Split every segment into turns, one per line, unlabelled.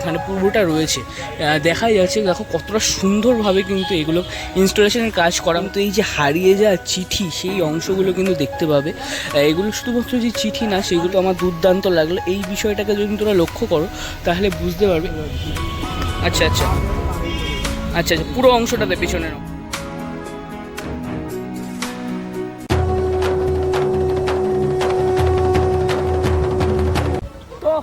এখানে পুরোটা রয়েছে। দেখা দেখাই যাচ্ছে দেখো কতটা সুন্দরভাবে কিন্তু এগুলো ইনস্টলেশনের কাজ করা। তো এই যে হারিয়ে যাওয়া চিঠি, সেই অংশগুলো কিন্তু দেখতে পাবে। এগুলো শুধুমাত্র যে চিঠি না, সেগুলো আমার দুর্দান্ত লাগল। এই বিষয়টাকে যদি তোরা লক্ষ্য করো, তাহলে বুঝতে পারবে। আচ্ছা আচ্ছা। আচ্ছা আচ্ছা পুরো অংশটাতে পেছনের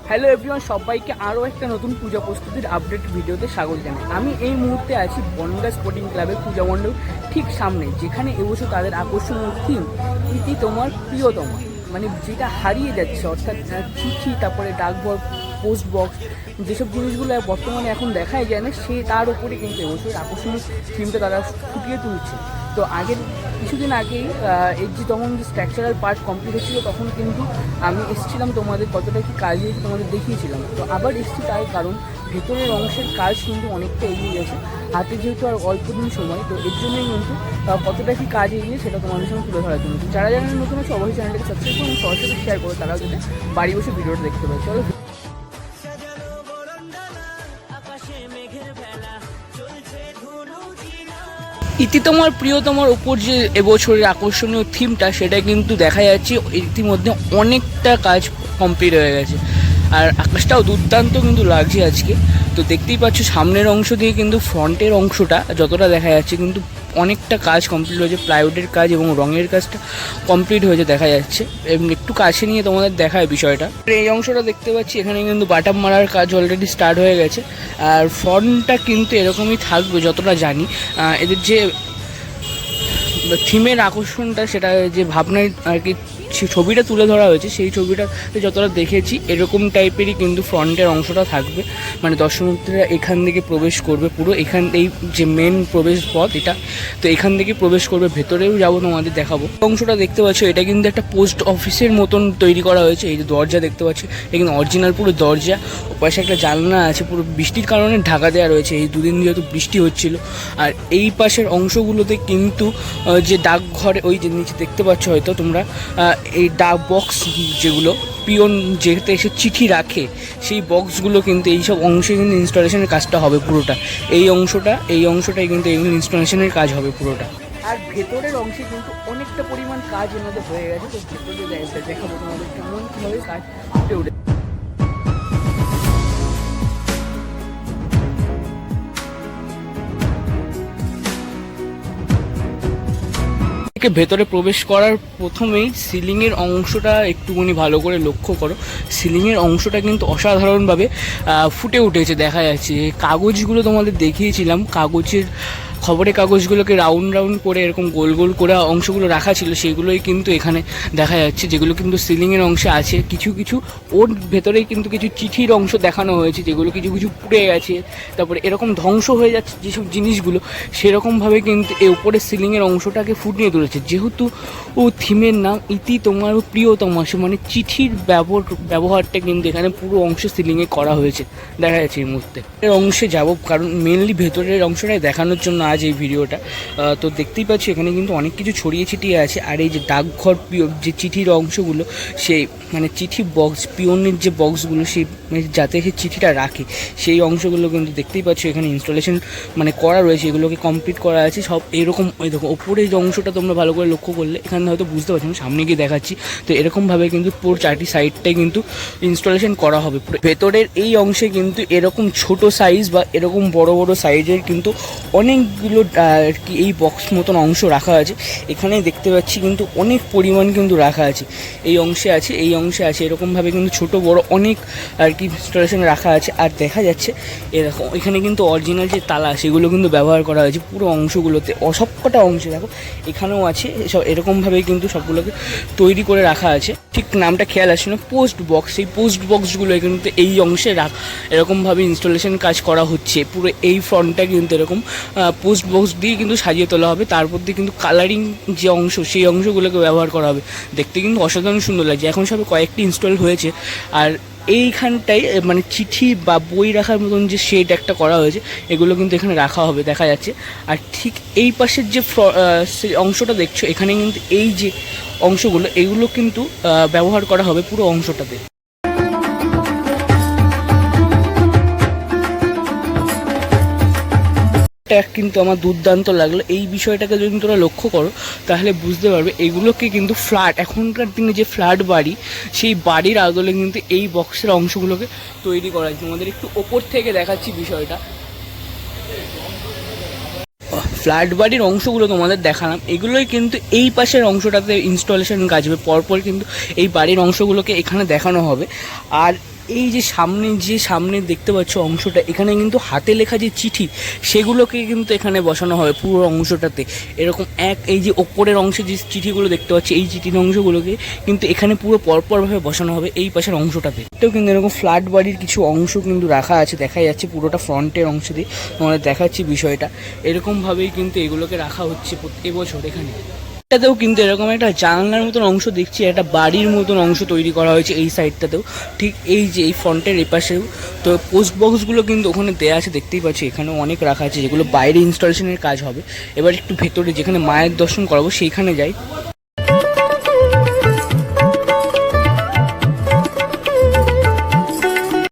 হ্যালো এভরিওয়ান সবাইকে আরও একটা নতুন পূজা প্রস্তুতির আপডেট ভিডিওতে স্বাগত জানাই। আমি এই মুহূর্তে আছি বনগা স্পোর্টিং ক্লাবের পূজা মণ্ডপ ঠিক সামনে, যেখানে এবছর তাদের আকর্ষণীয় থিম ইতি তোমার প্রিয়তমা মানে যেটা হারিয়ে যাচ্ছে, অর্থাৎ চিঠি, তারপরে ডাকঘর পোস্ট বক্স যেসব জিনিসগুলো বর্তমানে এখন দেখাই যায় না, সে তার উপরে কিন্তু এবছর আকর্ষণীয় থিমটা তারা ফুটিয়ে তুলছে। তো আগের কিছুদিন আগেই এর যে তখন যে স্ট্রাকচারাল পার্ট কমপ্লিট হচ্ছিল, তখন কিন্তু আমি এসেছিলাম তোমাদের কতটা কি কাজ হয়েছে তোমাদের দেখিয়েছিলাম। তো আবার এসেছি তার কারণ ভেতরের অংশের কাজ কিন্তু অনেকটা এগিয়ে গেছে। হাতে যেহেতু আর অল্প দিন সময়, তো এর জন্যই কিন্তু কতটা কি কাজ এগিয়ে সেটা তোমাদের সঙ্গে তুলে ধরার জন্য। যারা যারা নতুন আছে, অবশ্যই চ্যানেলটাকে সাবস্ক্রাইব করুন সরাসরি শেয়ার করো, তারাও যাতে বাড়ি বসে ভিডিওটা দেখতে পাবে চলো ইতি তোমার প্রিয়তমার উপর যে এবছরের আকর্ষণীয় থিমটা সেটা কিন্তু দেখা যাচ্ছে ইতিমধ্যে অনেকটা কাজ কমপ্লিট হয়ে গেছে। আর আকাশটাও দুর্দান্ত কিন্তু লাগছে আজকে। তো দেখতেই পাচ্ছ, সামনের অংশ দিয়ে কিন্তু ফ্রন্টের অংশটা যতটা দেখা যাচ্ছে কিন্তু অনেকটা কাজ কমপ্লিট হয়েছে প্লাইউডের কাজ এবং রঙের কাজটা কমপ্লিট হয়েছে দেখা যাচ্ছে। একটু কাছে নিয়ে তোমাদের দেখায় বিষয়টা। এই অংশটা দেখতে পাচ্ছি, এখানে কিন্তু বাটাম মারার কাজ অলরেডি স্টার্ট হয়ে গেছে। আর ফর্মটা কিন্তু এরকমই থাকবে যতটা জানি। এদের যে থিমের আকর্ষণটা, সেটা যে ভাবনায় আর কি ছবিটা তুলে ধরা হয়েছে, সেই ছবিটাতে যতটা দেখেছি, এরকম টাইপেরই কিন্তু ফ্রন্টের অংশটা থাকবে। মানে দর্শনার্থীরা এখান থেকে প্রবেশ করবে পুরো, এখান, এই যে মেন প্রবেশ পথ এটা, তো এখান থেকে প্রবেশ করবে, ভেতরেও যাব, তোমাদের দেখাবো। অংশটা দেখতে পাচ্ছ, এটা কিন্তু একটা পোস্ট অফিসের মতন তৈরি করা হয়েছে, এই যে দরজা দেখতে পাচ্ছ এখানে অরিজিনাল পুরো দরজা পাশে একটা জানলা আছে, পুরো বৃষ্টির কারণে ঢাকা দেওয়া রয়েছে, এই দুদিন যেহেতু বৃষ্টি হচ্ছিল। আর এই পাশের অংশগুলোতে কিন্তু যে ডাকঘরে, ওই যে নিচে দেখতে পাচ্ছ হয়তো তোমরা এই বক্স যেগুলো, পিওন যেহেতু এসে চিঠি রাখে, সেই বক্সগুলো কিন্তু এইসব অংশে কিন্তু ইনস্টলেশনের কাজটা হবে পুরোটা। এই অংশটা, এই অংশটাই কিন্তু এগুলো ইনস্টলেশনের কাজ হবে পুরোটা। আর ভেতরের অংশে কিন্তু অনেকটা পরিমাণ কাজ এনাদের হয়ে গেছে, তো ভেতরে দেখাবো তোমাদের কেমন কীভাবে কাজ উঠে উঠে থেকে ভেতরে প্রবেশ করার প্রথমেই সিলিংয়ের অংশটা একটুখানি ভালো করে লক্ষ্য করো। সিলিংয়ের অংশটা কিন্তু অসাধারণভাবে ফুটে উঠেছে, দেখা যাচ্ছে। কাগজগুলো তোমাদের দেখিয়েছিলাম। কাগজের খবরের কাগজগুলোকে রাউন্ড রাউন্ড করে এরকম গোল গোল করে অংশগুলো রাখা ছিল, সেগুলোই কিন্তু এখানে দেখা যাচ্ছে, যেগুলো কিন্তু সিলিংয়ের অংশে আছে। কিছু কিছু ওর ভেতরেই কিন্তু কিছু চিঠির অংশ দেখানো হয়েছে, যেগুলো কিছু কিছু পুড়ে গেছে। তারপরে এরকম ধ্বংস হয়ে যাচ্ছে যেসব জিনিসগুলো, সেরকমভাবে কিন্তু এ উপরের সিলিংয়ের অংশটাকে ফুটিয়ে তুলেছে। যেহেতু ও থিমের নাম ইতি তোমার প্রিয়তমা সে মানে চিঠির ব্যবহার ব্যবহারটা কিন্তু এখানে পুরো অংশ সিলিংয়ে করা হয়েছে। দেখা যাচ্ছে এই মুহূর্তে। এর অংশে যাব, কারণ মেনলি ভেতরের অংশটাই দেখানোর জন্য আজ এই ভিডিওটা। তো দেখতেই পাচ্ছি এখানে কিন্তু অনেক কিছু ছড়িয়ে ছিটিয়ে আছে। আর এই যে ডাকঘর যে চিঠির অংশগুলো, সেই মানে চিঠি বক্স পিওনের যে বক্সগুলো সেই মানে যাতে সে চিঠিটা রাখে, সেই অংশগুলো কিন্তু দেখতেই পাচ্ছ এখানে ইনস্টলেশন মানে করা রয়েছে। এগুলোকে কমপ্লিট করা আছে। সব এরকম ওই দেখো, ওপরে যে অংশটা তোমরা ভালো করে লক্ষ্য করলে, এখানে হয়তো বুঝতে পারছ, আমি সামনে গিয়ে দেখাচ্ছি। তো এরকমভাবে কিন্তু পুরো চারটি সাইডটাই কিন্তু ইনস্টলেশন করা হবে। ভেতরের এই অংশে কিন্তু এরকম ছোট সাইজ বা এরকম বড় বড় সাইজের কিন্তু অনেকগুলো আর কি এই বক্স মতন অংশ রাখা আছে। এখানে দেখতে পাচ্ছি কিন্তু অনেক পরিমাণ কিন্তু রাখা আছে। এই অংশে আছে, এই অংশে আছে, এরকমভাবে কিন্তু ছোট, বড় অনেক, আর কি ইনস্টলেশন রাখা আছে। আর দেখা যাচ্ছে এরকম এখানে কিন্তু অরিজিনাল যে তালা, সেগুলো কিন্তু ব্যবহার করা হয়েছে পুরো অংশগুলোতে। অ- সবকটা অংশে দেখো, এখানেও আছে, সব এরকমভাবেই কিন্তু সবগুলোকে তৈরি করে রাখা আছে। ঠিক নামটা খেয়াল আসছে না পোস্ট বক্স এই পোস্ট বক্সগুলো কিন্তু এই অংশে রাখ, এরকমভাবে ইনস্টলেশন কাজ করা হচ্ছে। পুরো এই ফ্রন্টটা কিন্তু এরকম পোস্ট বক্স দিয়ে কিন্তু সাজিয়ে তোলা হবে। তারপর দিয়ে কিন্তু কালারিং যে অংশ সেই অংশগুলোকে ব্যবহার করা হবে। দেখতে কিন্তু অসাধারণ সুন্দর লাগছে। এখন সবে কয়েকটি ইনস্টল হয়েছে। আর এইখানটায় এ, মানে চিঠি বা বই রাখার মতন যে শেড একটা করা হয়েছে এগুলো কিন্তু এখানে রাখা হবে দেখা যাচ্ছে। আর ঠিক এই পাশের যে অংশটা দেখছ এখানে কিন্তু এই যে অংশগুলো এগুলো কিন্তু ব্যবহার করা হবে পুরো অংশটাতে। এটা কিন্তু আমার দুর্দান্ত লাগল। এই বিষয়টাকে যদি তোরা লক্ষ্য করো, তাহলে বুঝতে পারবে এগুলোকে কিন্তু ফ্ল্যাট এখনকার দিনে যে ফ্ল্যাট বাড়ি, সেই বাড়ির আদলে কিন্তু এই বক্সের অংশগুলোকে তৈরি করা হয়েছে। তোমাদের একটু ওপর থেকে দেখাচ্ছি বিষয়টা। ফ্ল্যাট বাড়ির অংশগুলো তোমাদের দেখালাম। এগুলোই কিন্তু এই পাশের অংশটাতে ইনস্টলেশন কাজ হবে। পরপর কিন্তু এই বাড়ির অংশগুলোকে এখানে দেখানো হবে। আর এই যে সামনে যে সামনে দেখতে পাচ্ছ অংশটা, এখানে কিন্তু হাতে লেখা যে চিঠি, সেগুলোকে কিন্তু এখানে বসানো হবে পুরো অংশটাতে। এরকম এক, এই যে ওপরের অংশে যে চিঠিগুলো দেখতে পাচ্ছি, এই চিঠির অংশগুলোকে কিন্তু এখানে পুরো পরপরভাবে বসানো হবে এই পাশের অংশটাতে। এটাও কিন্তু এরকম ফ্ল্যাট বাড়ির কিছু অংশ কিন্তু রাখা আছে, দেখা যাচ্ছে পুরোটা ফ্রন্টের অংশ দিয়ে। তোমাদের দেখাচ্ছি বিষয়টা। এরকমভাবেই কিন্তু এগুলোকে রাখা হচ্ছে এবছর এখানে। এটাতেও কিন্তু এরকম একটা জানলার মতন অংশ দেখছি, একটা বাড়ির মতন অংশ তৈরি করা হয়েছে এই সাইডটাতেও। ঠিক এই যে এই ফ্রন্টের এপাশেও। তো পোস্ট বক্সগুলো কিন্তু ওখানে দেওয়া আছে, দেখতেই পাচ্ছি, এখানেও অনেক রাখা আছে, যেগুলো বাইরে ইনস্টলেশনের কাজ হবে। এবার একটু ভেতরে যেখানে মায়ের দর্শন করাবো, সেইখানে যাই।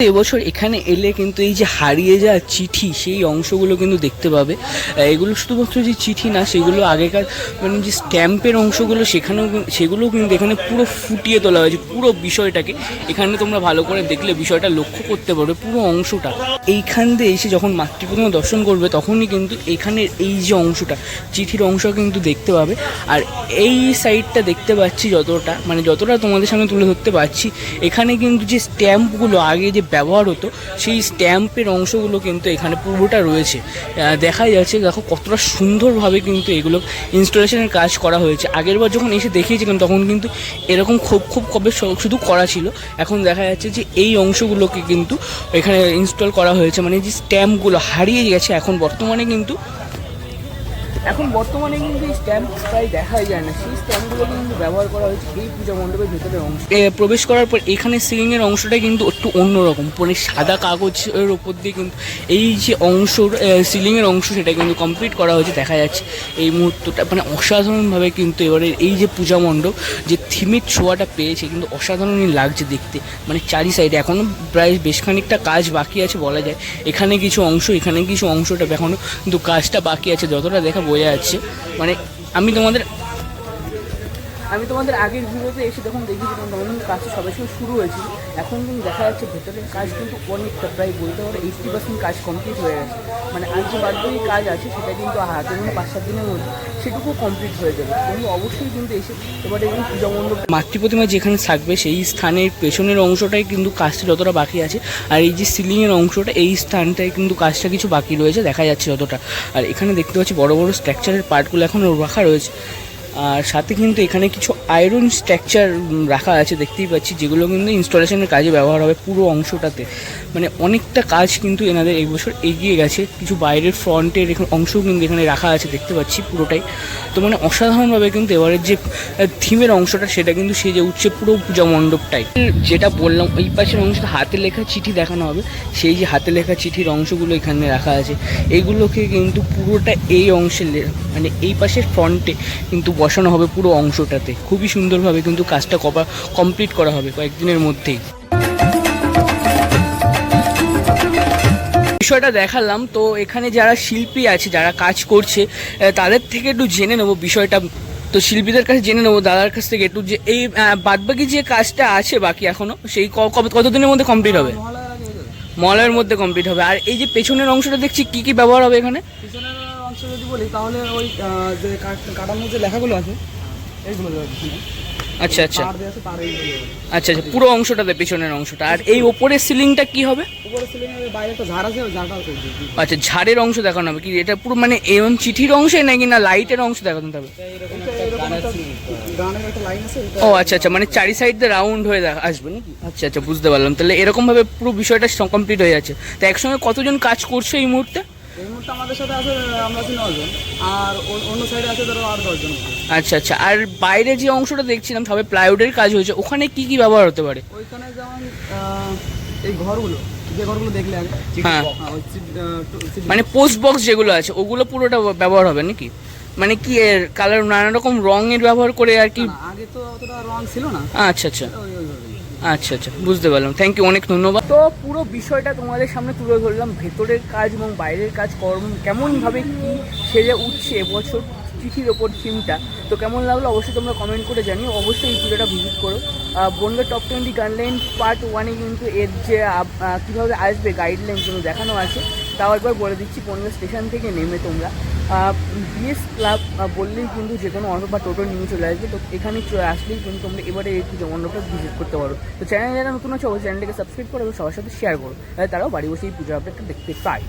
এবছর এখানে এলে কিন্তু এই যে হারিয়ে যাওয়া চিঠি, সেই অংশগুলো কিন্তু দেখতে পাবে। এগুলো শুধুমাত্র যে চিঠি না, সেগুলো আগেকার মানে যে স্ট্যাম্পের অংশগুলো, সেখানেও সেগুলোও কিন্তু এখানে পুরো ফুটিয়ে তোলা হয়েছে, পুরো বিষয়টাকে। এখানে তোমরা ভালো করে দেখলে বিষয়টা লক্ষ্য করতে পারবে পুরো অংশটা। এইখান দিয়ে এসে যখন মাতৃপ্রতিমা দর্শন করবে, তখনই কিন্তু এখানের এই যে অংশটা, চিঠির অংশ কিন্তু দেখতে পাবে। আর এই সাইডটা দেখতে পাচ্ছি যতটা মানে যতটা তোমাদের সামনে তুলে ধরতে পারছি, এখানে কিন্তু যে স্ট্যাম্পগুলো, আগে যে ব্যবহার হতো, সেই স্ট্যাম্পের অংশগুলো কিন্তু এখানে পুরোটা রয়েছে। দেখা যাচ্ছে, দেখো কতটা সুন্দরভাবে কিন্তু এগুলো ইনস্টলেশনের কাজ করা হয়েছে। আগের বার যখন এসে দেখিয়েছিলাম, তখন কিন্তু এরকম খুব খুব কবে শুধু করা ছিল। এখন দেখা যাচ্ছে যে এই অংশগুলোকে কিন্তু এখানে ইনস্টল করা হয়েছে। মানে যে স্ট্যাম্পগুলো হারিয়ে গেছে, এখন বর্তমানে কিন্তু এখন বর্তমানে কিন্তু এই স্ট্যাম্প প্রায় দেখাই যায় না। সেই স্ট্যাম্পগুলো কিন্তু ব্যবহার করা হয়েছে এই পূজা মণ্ডপের ভেতরের অংশ। প্রবেশ করার পর এখানে সিলিংয়ের অংশটা কিন্তু একটু অন্যরকম। মানে সাদা কাগজের ওপর দিয়ে কিন্তু এই যে অংশ সিলিংয়ের অংশ সেটা কিন্তু কমপ্লিট করা হয়েছে, দেখা যাচ্ছে। এই মুহূর্তটা মানে অসাধারণভাবে কিন্তু এবারে এই যে পূজা মণ্ডপ, যে থিমের ছোঁয়াটা পেয়েছে, কিন্তু অসাধারণই লাগছে দেখতে। মানে চারি সাইডে এখনও প্রায় বেশ খানিকটা কাজ বাকি আছে বলা যায়। এখানে কিছু অংশ, এখানে কিছু অংশটা এখনও কিন্তু কাজটা বাকি আছে, যতটা দেখা বোঝা যাচ্ছে মানে আমি তোমাদের আমি তোমাদের আগের ভিডিওতে এসে যখন দেখেছিলাম তখন কিন্তু কাজটা সবাই সময় শুরু হয়েছিল এখন কিন্তু দেখা যাচ্ছে ভেতরের কাজ কিন্তু অনেকটা, প্রায় বলতে পারো এইটটি পার্সেন্ট কাজ কমপ্লিট হয়ে গেছে। মানে আর যে বাদবাকি কাজ আছে সেটা কিন্তু হাতে ধরুন পাঁচ সাত দিনের মধ্যে সেটুকু কমপ্লিট হয়ে যাবে। তুমি অবশ্যই কিন্তু এসে এবারে এই পূজা মণ্ডপ মাতৃপ্রতিমা যেখানে থাকবে, সেই স্থানের পেছনের অংশটাই কিন্তু কাজটা যতটা বাকি আছে, আর এই যে সিলিংয়ের অংশটা, এই স্থানটায় কিন্তু কাজটা কিছু বাকি রয়েছে, দেখা যাচ্ছে যতটা। আর এখানে দেখতে পাচ্ছি বড় বড় স্ট্রাকচারের পার্টগুলো এখনও রাখা রয়েছে। আর সাথে কিন্তু এখানে কিছু আয়রন স্ট্রাকচার রাখা আছে, দেখতেই পাচ্ছি, যেগুলো কিন্তু ইনস্টলেশনের কাজে ব্যবহার হবে পুরো অংশটাতে। মানে অনেকটা কাজ কিন্তু এনাদের এই বছর এগিয়ে গেছে। কিছু বাইরের ফ্রন্টের এখানে অংশও কিন্তু এখানে রাখা আছে, দেখতে পাচ্ছি পুরোটাই। তো মানে অসাধারণভাবে কিন্তু এবারের যে থিমের অংশটা, সেটা কিন্তু সেজে উঠছে পুরো পূজা মণ্ডপটাই। যেটা বললাম, ওই পাশের অংশটা হাতে লেখা চিঠি দেখানো হবে। সেই যে হাতে লেখা চিঠির অংশগুলো এখানে রাখা আছে। এগুলোকে কিন্তু পুরোটা এই অংশে মানে এই পাশের ফ্রন্টে কিন্তু বসানো হবে পুরো অংশটাতে। খুবই সুন্দরভাবে কিন্তু কাজটা কবা কমপ্লিট করা হবে কয়েকদিনের মধ্যেই। বিষয়টা দেখালাম, তো এখানে যারা শিল্পী আছে, যারা কাজ করছে তাদের থেকে একটু জেনে নেব বিষয়টা। তো শিল্পীদের কাছে জেনে নেব, দাদার কাছ থেকে একটু যে এই বাদবাকি যে কাজটা আছে বাকি এখনও, সেই কতদিনের মধ্যে কমপ্লিট হবে? মলয়ের মধ্যে কমপ্লিট হবে। আর এই যে পেছনের অংশটা দেখছি, কি কি ব্যবহার হবে এখানে?
পিছনের অংশ যদি বলি, তাহলে ওই যে কাট- কাটানোর যে লেখাগুলো আছে এইগুলো।
আচ্ছা আচ্ছা। আচ্ছা আচ্ছা পুরো অংশটাতে পেছনের অংশটা। আর এই ওপরের সিলিংটা কি হবে? আচ্ছা ঝাড়ের অংশ দেখানো হবে। কি এটা পুরো মানে এরকম চিঠির অংশে নাকি না লাইটের অংশ দেখানো হবে? ও আচ্ছা আচ্ছা মানে চারি সাইড দিয়ে রাউন্ড হয়ে আসবে নাকি? আচ্ছা আচ্ছা বুঝতে পারলাম। তাহলে এরকম ভাবে পুরো বিষয়টা কমপ্লিট হয়ে যাচ্ছে। তো একসঙ্গে কতজন কাজ করছে এই মুহূর্তে?
আমাদের সাথে আছে আমরা আছি নজন আর অন্য সাইডে আছে ধরো আর দশজন
আচ্ছা আচ্ছা। আর বাইরে যে অংশটা দেখছিলাম সবে প্লাইউডের কাজ হয়েছে ওখানে কি কি ব্যবহার হতে পারে?
ওইখানে যেমন এই ঘরগুলো যে ঘরগুলো দেখলে আগে।
হ্যাঁ।
হ্যাঁ,
মানে পোস্ট বক্স যেগুলো আছে ওগুলো পুরোটা ব্যবহার হবে নাকি? মানে কি এর কালার নানা রকম রঙের ব্যবহার করে আর কি?
আগে তো অতটা রং ছিল না।
আচ্ছা আচ্ছা। আচ্ছা আচ্ছা বুঝতে পারলাম। থ্যাংক ইউ অনেক ধন্যবাদ। তো পুরো বিষয়টা তোমাদের সামনে তুলে ধরলাম, ভেতরের কাজ এবং বাইরের কাজ, কর্ম, কেমনভাবে কী সেরে উঠছে এবছর চিঠির ওপর থিমটা। তো কেমন লাগল অবশ্যই তোমরা কমেন্ট করে জানিও। অবশ্যই এই পুজোটা ভিজিট করো। Bangaon top twenty guideline part ওয়ানে কিন্তু এর যে কীভাবে আসবে গাইডলাইন কিন্তু দেখানো আছে। তাও একবার বলে দিচ্ছি, পনেরো স্টেশন থেকে নেমে তোমরা। বিএস ক্লাব বললেই কিন্তু যে কোনো অটো বা টোটো নিয়ে চলে আসবে। তো এখানে চলে আসলেই কিন্তু তোমরা এবারে একটু পুজো ভিজিট করতে পারো। তো চ্যানেল যারা নতুন আছে, অবশ্যই চ্যানেলটাকে সাবস্ক্রাইব করো এবং সবার সাথে শেয়ার করো। তাহলে তারাও বাড়ি বসে এই পুজো আপডেটটা দেখতে পায়।